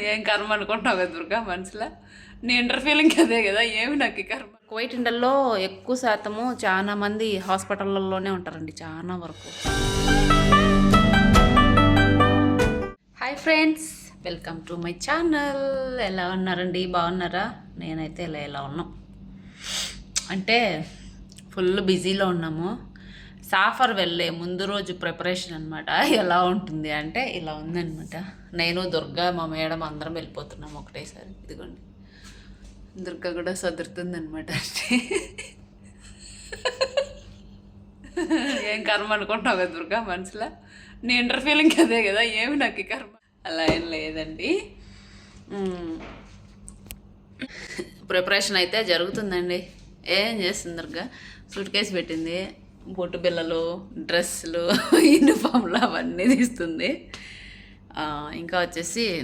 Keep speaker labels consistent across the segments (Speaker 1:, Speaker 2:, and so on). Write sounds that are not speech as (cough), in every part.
Speaker 1: ఏం కర్మ అనుకుంటున్నావు కదా దుర్గా మనసులో? నీ ఇంటర్ ఫీలింగ్ అదే కదా ఏమి నాకు కర్మ? కోయిట్ ఇండల్లో ఎక్కువ శాతము చాలా మంది హాస్పిటళ్ళలోనే ఉంటారండి చాలా వరకు. Hi friends welcome to my channel ఎలా ఉన్నారండి? బాగున్నారా? నేనైతే ఇలా ఎలా ఉన్నాం. అంటే ఫుల్ బిజీలో ఉన్నాము. సాఫర్ వెళ్ళే ముందు రోజు ప్రిపరేషన్ అనమాట ఎలా ఉంటుంది అంటే ఇలా ఉందనమాట నేను దుర్గా మా మేడం అందరం వెళ్ళిపోతున్నాం ఒకటేసారి. ఇదిగోండి. దుర్గా కూడా సదురుతుంది అనమాట అంటే ఏం కర్మ అనుకుంటున్నావు కదా దుర్గా మనసులో? నీ ఇంటర్ ఫీలింగ్ అదే కదా ఏమి నాకు కర్మ? అలా ఏం లేదండి. ప్రిపరేషన్ అయితే జరుగుతుందండి. ఏం చేస్తుంది దుర్గా? సూట్ కేసు పెట్టింది. బొట్టు బిల్లలు డ్రెస్సులు (laughs) యూనిఫామ్లు అవన్నీ తీస్తుంది. ఇంకా వచ్చేసి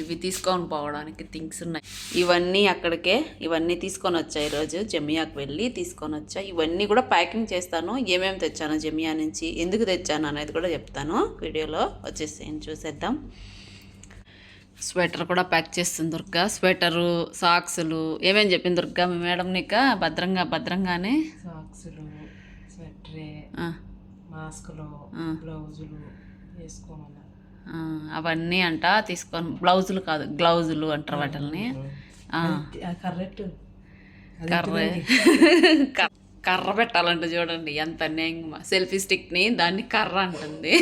Speaker 1: ఇవి తీసుకొని పోవడానికి థింగ్స్ ఉన్నాయి. ఇవన్నీ అక్కడికే ఇవన్నీ తీసుకొని వచ్చా ఈరోజు. జమియాకి వెళ్ళి తీసుకొని వచ్చా. ఇవన్నీ కూడా ప్యాకింగ్ చేస్తాను. ఏమేమి తెచ్చాను జమియా నుంచి ఎందుకు తెచ్చాను అనేది కూడా చెప్తాను వీడియోలో. వచ్చేసి చూసేద్దాం. స్వెటర్ కూడా ప్యాక్ చేస్తుంది దుర్గా. స్వెటరు సాక్సులు ఏమేమి చెప్పింది దుర్గా మీ మేడం నీక? భద్రంగా భద్రంగానే?
Speaker 2: సాక్సులు. స్వెటరే
Speaker 1: ఆ,
Speaker 2: మాస్కులు. బ్లౌజులు
Speaker 1: ఆ, అవన్నీ అంట తీసుకొని బ్లౌజులు కాదు గ్లౌజులు అంటారు వాటిని ఆ,
Speaker 2: కరెక్ట్ (laughs)
Speaker 1: కర్ర. కర్ర- కర్ర పెట్టాలంట చూడండి ఎంత అన్యాయంగా సెల్ఫీ స్టిక్ని దాన్ని కర్ర అంటుంది.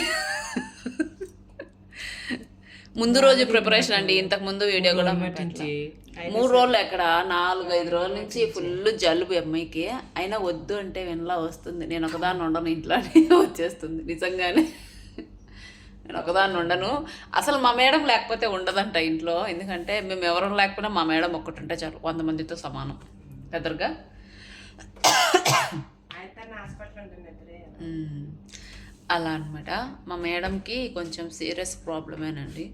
Speaker 1: ముందు రోజు ప్రిపరేషన్ అండి ఇంతకు ముందు వీడియో కూడా
Speaker 2: పట్టించి
Speaker 1: మూడు రోజులు ఎక్కడ? నాలుగు ఐదు రోజుల నుంచి ఫుల్ జలుబు అమ్మాయికి. అయినా వద్దు అంటే వినలా వస్తుంది. నేను ఒకదాన్ని ఉండను ఇంట్లో అని (laughs) వచ్చేస్తుంది. నిజంగానే. నేను ఒకదాన్ని ఉండను. అసలు మా మేడం లేకపోతే ఉండదంట ఇంట్లో. ఎందుకంటే మేము ఎవరు లేకపోయినా మా మేడం ఒక్కటి ఉంటే చాలు. వంద మందితో సమానం. మ్మ్. అలా అనమాట మా మేడంకి కొంచెం సీరియస్ ప్రాబ్లమేనండి.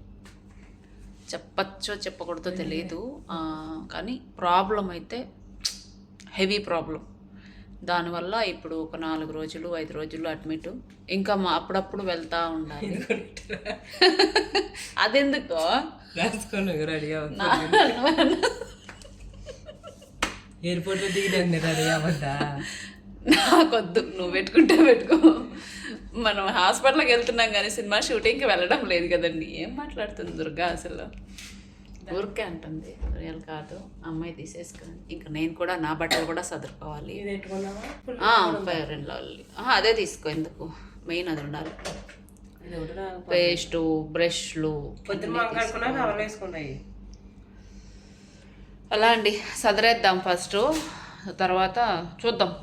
Speaker 1: చెప్పచ్చో చెప్పకూడదో తెలియదు కానీ ప్రాబ్లం అయితే హెవీ ప్రాబ్లం. దానివల్ల ఇప్పుడు ఒక నాలుగు రోజులు ఐదు రోజులు అడ్మిట్. ఇంకా మా అప్పుడప్పుడు వెళ్తా ఉండాలి. (laughs) అదెందుకో?
Speaker 2: ఎయిర్పోర్ట్లో రెడీ అవ్వద్దా?
Speaker 1: నాకొద్దు. నువ్వు పెట్టుకుంటే పెట్టుకో. మనం హాస్పిటల్కి వెళ్తున్నాం కానీ సినిమా షూటింగ్కి వెళ్ళడం లేదు కదండి. ఏం మాట్లాడుతుంది దుర్గా అసలు? ఊరికే అంటుంది రియల్ కాదు అమ్మాయి తీసేసుకుని ఇంకా నేను కూడా నా బట్టలు కూడా సదురుకోవాలి. Fire and lovely. ఆ, అదే తీసుకో ఎందుకు? మెయిన్ అది ఉండాలి. పేస్టు బ్రష్లు అలా అండి సదరేద్దాం ఫస్ట్. తర్వాత చూద్దాం.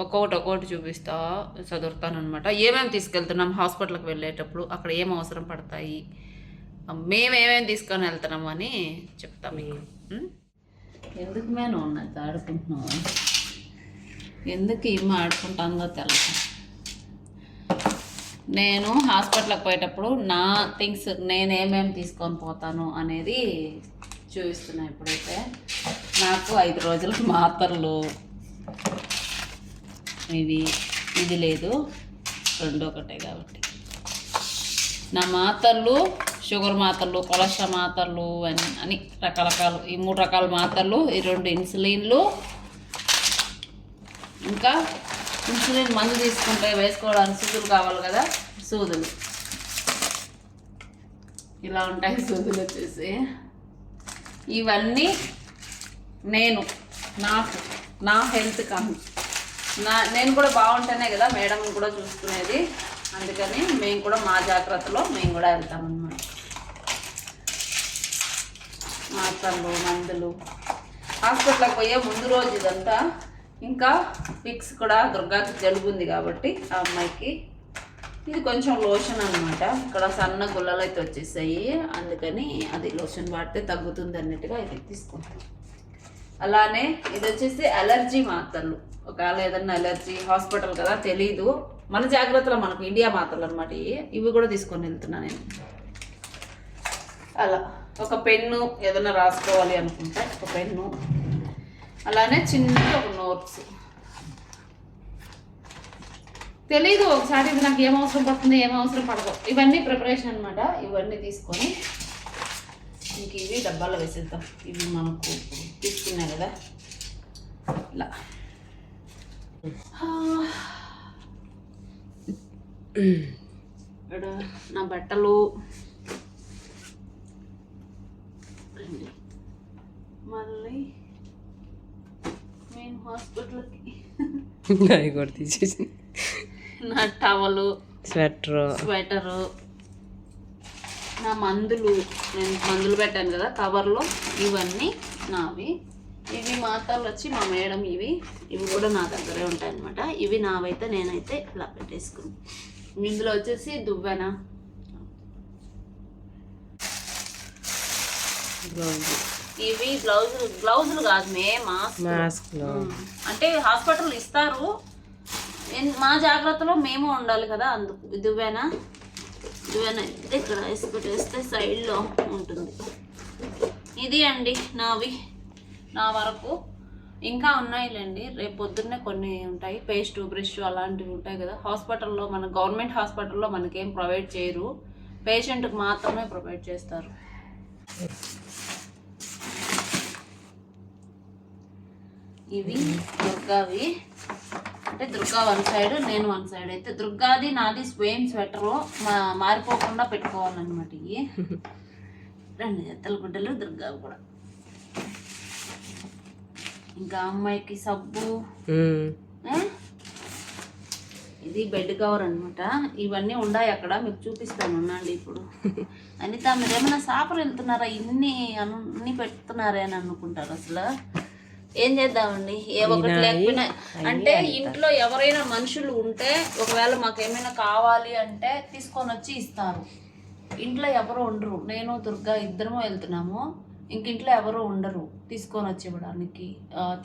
Speaker 1: ఒక్కొక్కటి ఒక్కొక్కటి చూపిస్తా చదువుతానమాట ఏమేమి తీసుకెళ్తున్నాం హాస్పిటల్కి వెళ్ళేటప్పుడు? అక్కడ ఏం అవసరం పడతాయి? మేము ఏమేమి తీసుకొని వెళ్తున్నాం అని చెప్తాం మీకు? ఎందుకు మేము ఉన్నది ఆడుకుంటున్నావు? ఎందుకు ఏమి ఆడుకుంటుందో తెలుసు నేను హాస్పిటల్కి పోయేటప్పుడు నా థింగ్స్ నేను ఏమేమి తీసుకొని పోతాను అనేది చూపిస్తున్నా ఇప్పుడైతే. నాకు ఐదు రోజులకు మాత్రలు ఇవి ఇది లేదు. రెండు ఒకటే కాబట్టి. నా మాత్రలు షుగర్ మాత్రలు కొలెస్ట్రాల్ మాత్రలు అని అని రకరకాలు. ఈ మూడు రకాల మాత్రలు ఈ రెండు ఇన్సులిన్లు. ఇంకా ఇన్సులిన్ మందు తీసుకుంటే వేసుకోవడానికి సూదులు కావాలి కదా సూదులు. ఇలా ఉంటాయి సూదులు వచ్చేసి. ఇవన్నీ నేను నాకు నా హెల్త్ కానీ. నా నేను కూడా బాగుంటేనే కదా మేడం కూడా చూసుకునేది. అందుకని మేము కూడా మా జాగ్రత్తలో మేము కూడా వెళ్తామన్నమాట. మాత్రలు మందులు. హాస్పిటల్కి పోయే ముందు రోజు ఇదంతా ఇంకా పిక్స్ కూడా దుర్గాకి జలుబు ఉంది కాబట్టి ఆ అమ్మాయికి ఇది కొంచెం లోషన్ అనమాట ఇక్కడ సన్న గుల్లలు అయితే వచ్చేసాయి. అందుకని అది లోషన్ వాడితే తగ్గుతుంది అన్నట్టుగా ఇది తీసుకుంటాను అలానే ఇది వచ్చేసి అలర్జీ మాత్రలు. ఒకవేళ ఏదన్నా అలర్జీ హాస్పిటల్ కదా తెలీదు. మన జాగ్రత్తలో మనకు ఇండియా మాత్రలు అనమాట ఇవి. ఇవి కూడా తీసుకొని వెళ్తున్నా నేను. అలా. ఒక పెన్ను ఏదైనా రాసుకోవాలి అనుకుంటే ఒక పెన్ను. అలానే చిన్న ఒక నోట్స్ తెలీదు ఒకసారి ఇది నాకు ఏం అవసరం పడుతుంది ఏం అవసరం పడదు. ఇవన్నీ ప్రిపరేషన్ అనమాట ఇవన్నీ తీసుకొని ఇంక ఇవి డబ్బాలో వేసేద్దాం. ఇవి మనకు తీసుకున్నాయి కదా. ఇలా. ఇక్కడ నా బట్టలు. మళ్ళీ మేము హాస్పిటల్కి. (laughs)
Speaker 2: అవి కూడా తీసేసి.
Speaker 1: నా టవలు
Speaker 2: స్వెటర్.
Speaker 1: స్వెటరు. నా మందులు నేను మందులు పెట్టాను కదా కవర్లో ఇవన్నీ నావి. ఇవి మాతాలు వచ్చి మా మేడం ఇవి ఇవి కూడా నా దగ్గరే ఉంటాయి అనమాట ఇవి నావైతే నేనైతే ఇలా పెట్టేసుకున్నాను ఇందులో వచ్చేసి దువ్వెన. ఇవి బ్లౌజులు బ్లౌజులు కాదు మే మాస్క్. అంటే హాస్పిటల్ ఇస్తారు. మా జాగ్రత్తలో మేము ఉండాలి కదా అందుకు దువ్వెన. దువ్వెన అయితే ఇక్కడ వేసి పెట్టేస్తే సైడ్లో ఉంటుంది. ఇది అండి నావి. నా వరకు ఇంకా ఉన్నాయిలేండి. రేపు పొద్దున్నే కొన్ని ఉంటాయి. పేస్ట్ బ్రష్ అలాంటివి ఉంటాయి కదా. హాస్పిటల్లో మన గవర్నమెంట్ హాస్పిటల్లో మనకేం ప్రొవైడ్ చేయరు. పేషెంట్కి మాత్రమే ప్రొవైడ్ చేస్తారు. ఇవి దుర్గావి. అంటే దుర్గా వన్ సైడ్ నేను వన్ సైడ్. అయితే దుర్గాది నాది స్వేమ్ స్వెటరు మా మారిపోకుండా పెట్టుకోవాలన్నమాట ఇవి. రెండు జతల గుడ్డలు దుర్గావి కూడా. ఇంకా అమ్మాయికి సబ్బు? ఇది బెడ్ కవర్ అనమాట ఇవన్నీ ఉన్నాయి అక్కడ మీకు చూపిస్తాను ఉండండి ఇప్పుడు. (laughs) అనిత మీరు ఏమైనా సాపర్ వెళ్తున్నారా? ఇన్ని అన్ని పెడుతున్నారే అని అనుకుంటారు అసలు. ఏం చేద్దామండి? ఏ ఒకటి లేకపోయినా అంటే ఇంట్లో ఎవరైనా మనుషులు ఉంటే ఒకవేళ మాకు ఏమైనా కావాలి అంటే తీసుకొని వచ్చి ఇస్తారు. ఇంట్లో ఎవరు ఉండరు. నేను దుర్గా ఇద్దరము వెళ్తున్నాము. ఇంక ఇంట్లో ఎవరు ఉండరు తీసుకొని వచ్చి ఇవ్వడానికి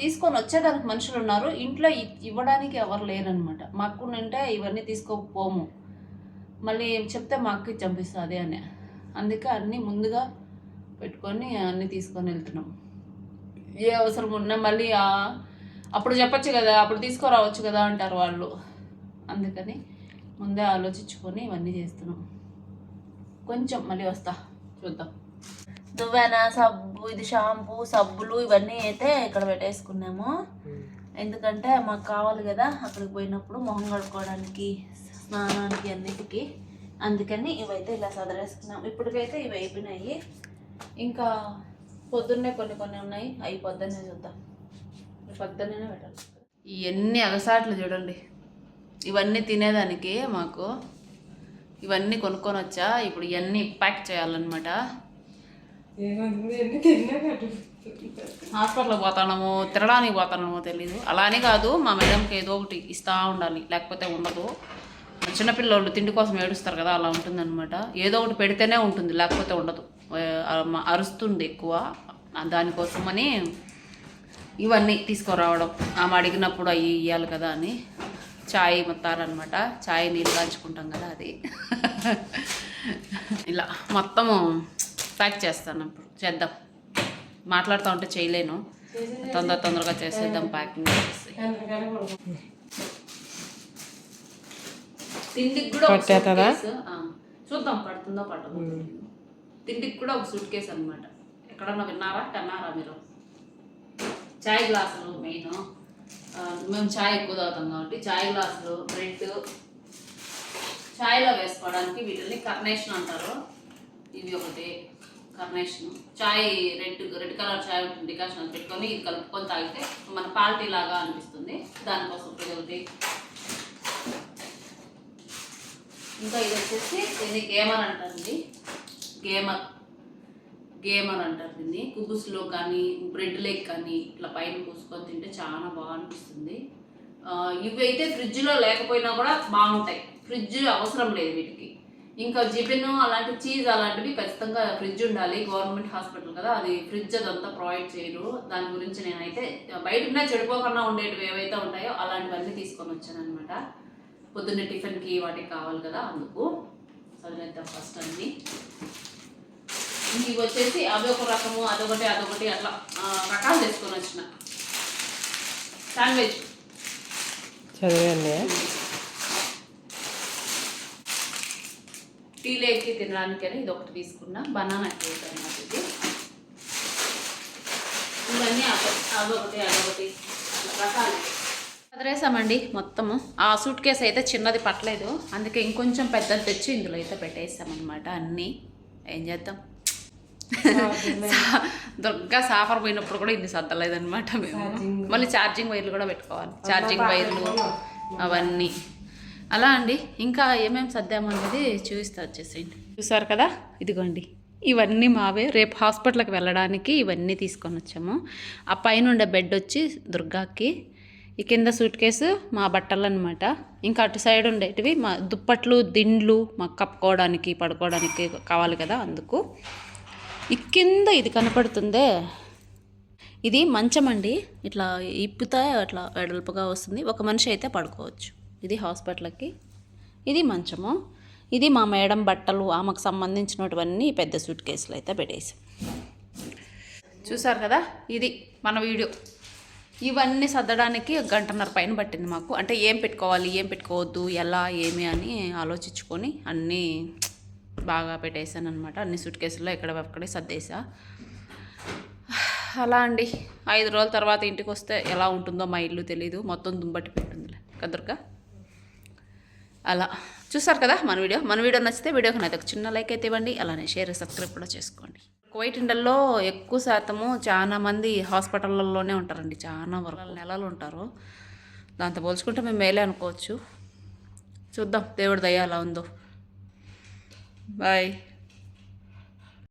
Speaker 1: తీసుకొని వచ్చేదానికి మనుషులు ఉన్నారు. ఇంట్లో ఇవ్వడానికి ఎవరు లేరనమాట మా అక్క ఉంటే ఇవన్నీ తీసుకోకపోము. మళ్ళీ చెప్తే మా అక్కకి చంపిస్తుంది అని. అందుకే అన్నీ ముందుగా పెట్టుకొని అన్నీ తీసుకొని వెళ్తున్నాం ఏ అవసరం ఉన్నా మళ్ళీ అప్పుడు చెప్పొచ్చు కదా అప్పుడు తీసుకురావచ్చు కదా అంటారు వాళ్ళు. అందుకని ముందే ఆలోచించుకొని ఇవన్నీ చేస్తున్నాం. కొంచెం మళ్ళీ వస్తా చూద్దాం. దువ్వెన సబ్బు ఇది షాంపూ సబ్బులు ఇవన్నీ అయితే ఇక్కడ పెట్టేసుకున్నాము. ఎందుకంటే మాకు కావాలి కదా అక్కడికి పోయినప్పుడు మొహం కడుక్కోవడానికి స్నానానికి అన్నిటికీ. అందుకని ఇవైతే ఇలా సదరేసుకున్నాం. ఇప్పటికైతే ఇవి అయిపోయినాయి. ఇంకా పొద్దున్నే కొన్ని కొన్ని ఉన్నాయి. అవి పొద్దున్నే చూద్దాం. పొద్దున్నే పెట్టాలి. ఇవన్నీ అగసాట్లు చూడండి. ఇవన్నీ తినేదానికి మాకు. ఇవన్నీ కొనుక్కొని వచ్చా. ఇప్పుడు ఇవన్నీ ప్యాక్ చేయాలన్నమాట. హాస్పిటల్కి పోతానము తినడానికి పోతానమో తెలీదు. అలానే కాదు మా మేడంకి ఏదో ఒకటి ఇస్తూ ఉండాలి. లేకపోతే ఉండదు. చిన్నపిల్లలు తిండి కోసం ఏడుస్తారు కదా అలా ఉంటుందన్నమాట. ఏదో ఒకటి పెడితేనే ఉంటుంది లేకపోతే ఉండదు. అరుస్తుంది ఎక్కువ. దానికోసమని ఇవన్నీ తీసుకురావడం. ఆమె అడిగినప్పుడు అవి ఇవ్వాలి కదా అని చాయ్ మొత్తారనమాట. చాయ్ నీళ్ళు కాంచుకుంటాం కదా అది. (laughs) ఇలా మొత్తము ప్యాక్ చేస్తాను ఇప్పుడు. చేద్దాం. మాట్లాడుతూ ఉంటే చేయలేను. తొందర తొందరగా చేసేద్దాం ప్యాకింగ్ చేసి. తిండికి కూడా చూద్దాం పడుతుందో పట్టదో తిండికి కూడా ఒక సూట్ కేసు అనమాట ఎక్కడన్నా విన్నారా? కన్నారా మీరు? చాయ్ గ్లాసులు మెయిన్ మేము చాయ్ ఎక్కువ తాగుతాం కాబట్టి చాయ్ గ్లాసులు బ్రెడ్ చాయ్లో వేసుకోవడానికి వీటిని కర్నేషన్ అంటారు. ఇది ఒకటి కర్నేషన్. చాయ్ రెడ్ రెడ్ కలర్ చాయ్ ఉంటుంది డికాషన్ పెట్టుకొని ఇది కలుపుకొని తాగితే మన పాల్టీ లాగా అనిపిస్తుంది. దానికోసం ఇది ఒకటి. ఇంకా ఇది వచ్చేసి దీనికి ఏమని అంటారండి గేమర్ గేమర్ అంటారు దీన్ని. కుబుస్లో కానీ బ్రెడ్ లెగ్ కానీ ఇట్లా పైన పూసుకొని తింటే చాలా బాగా అనిపిస్తుంది. ఇవి అయితే ఫ్రిడ్జ్లో లేకపోయినా కూడా బాగుంటాయి. ఫ్రిడ్జ్ అవసరం లేదు వీటికి. ఇంకా జిబిన్ అలాంటి చీజ్ అలాంటివి ఖచ్చితంగా ఫ్రిడ్జ్ ఉండాలి. గవర్నమెంట్ హాస్పిటల్ కదా అది ఫ్రిడ్జ్ అదంతా ప్రొవైడ్ చేయరు. దాని గురించి నేనైతే బయట ఉన్న చెడిపోకుండా ఉండేటివి ఏవైతే ఉంటాయో అలాంటివన్నీ తీసుకొని వచ్చాను అనమాట పొద్దున్నే టిఫిన్కి వాటికి కావాలి కదా అందుకు. వదిలేద్దాం ఫస్ట్ అన్ని. ఇవి వచ్చేసి అదొక రకము అదొకటి అదొకటి అట్లా రకాలు తెచ్చుకొని వచ్చిన. శాండ్విచ్
Speaker 2: చదివండి
Speaker 1: టీ లేకి తినడానికని ఇది ఒకటి తీసుకున్నా. బనానా కేక్ అన్నమాట ఇది. ఇవన్నీ అదొకటి అదొకటి రకాలు. చదివేసామండి మొత్తము. ఆ సూట్ కేసు అయితే చిన్నది పట్టలేదు. అందుకే ఇంకొంచెం పెద్దది తెచ్చి ఇందులో అయితే పెట్టేసామన్నమాట అన్నీ. ఏం చేద్దాం? దుర్గా సాఫర్ పోయినప్పుడు కూడా ఇన్ని సర్దలేదన్నమాట మేము. మళ్ళీ ఛార్జింగ్ వైర్లు కూడా పెట్టుకోవాలి. ఛార్జింగ్ వైర్లు అవన్నీ. అలా అండి. ఇంకా ఏమేమి సర్దాము అనేది చూపిస్తా వచ్చేసేయండి. చూసారు కదా? ఇదిగోండి. ఇవన్నీ మావే. రేపు హాస్పిటల్కి వెళ్ళడానికి ఇవన్నీ తీసుకొని వచ్చాము. ఆ పైన ఉండే బెడ్ వచ్చి దుర్గాకి ఈ కింద సూట్ కేసు మా బట్టలు అనమాట ఇంకా అటు సైడ్ ఉండేటివి మా దుప్పట్లు దిండ్లు మాకు కప్పుకోవడానికి పడుకోవడానికి కావాలి కదా అందుకు. ఈ కింద ఇది కనపడుతుందే. ఇది మంచం అండి. ఇట్లా ఇప్పుతా అట్లా వెడల్పుగా వస్తుంది. ఒక మనిషి అయితే పడుకోవచ్చు. ఇది హాస్పిటల్కి. ఇది మంచము. ఇది మా మేడం బట్టలు ఆమెకు సంబంధించినటువన్నీ పెద్ద సూట్ కేసులు అయితే పెట్టేసాం. చూసారు కదా? ఇది మన వీడియో. ఇవన్నీ సర్దడానికి గంటన్నర పైన పట్టింది మాకు. అంటే ఏం పెట్టుకోవాలి ఏం పెట్టుకోవద్దు ఎలా ఏమి అని ఆలోచించుకొని అన్నీ బాగా పెట్టేశాను అనమాట అన్ని సూట్ కేసుల్లో ఎక్కడ అక్కడే సర్దేసా అలా అండి. ఐదు రోజుల తర్వాత ఇంటికి వస్తే ఎలా ఉంటుందో మా ఇల్లు తెలీదు. మొత్తం దుంబట్టి పెట్టిందిలే. కదురుగా అలా. చూసారు కదా మన వీడియో? మన వీడియో నచ్చితే వీడియోకి అయితే ఒక చిన్న లైక్ అయితే ఇవ్వండి. అలానే షేర్ సబ్స్క్రైబ్ కూడా చేసుకోండి. కువైట్ ఇండల్లో ఎక్కువ శాతము చాలా మంది హాస్పిటళ్ళల్లోనే ఉంటారండి చాలా వరకు. నెలలు ఉంటారు. దాంతో పోల్చుకుంటే మేము మేలే అనుకోవచ్చు. చూద్దాం దేవుడి దయ ఎలా ఉందో. బాయ్.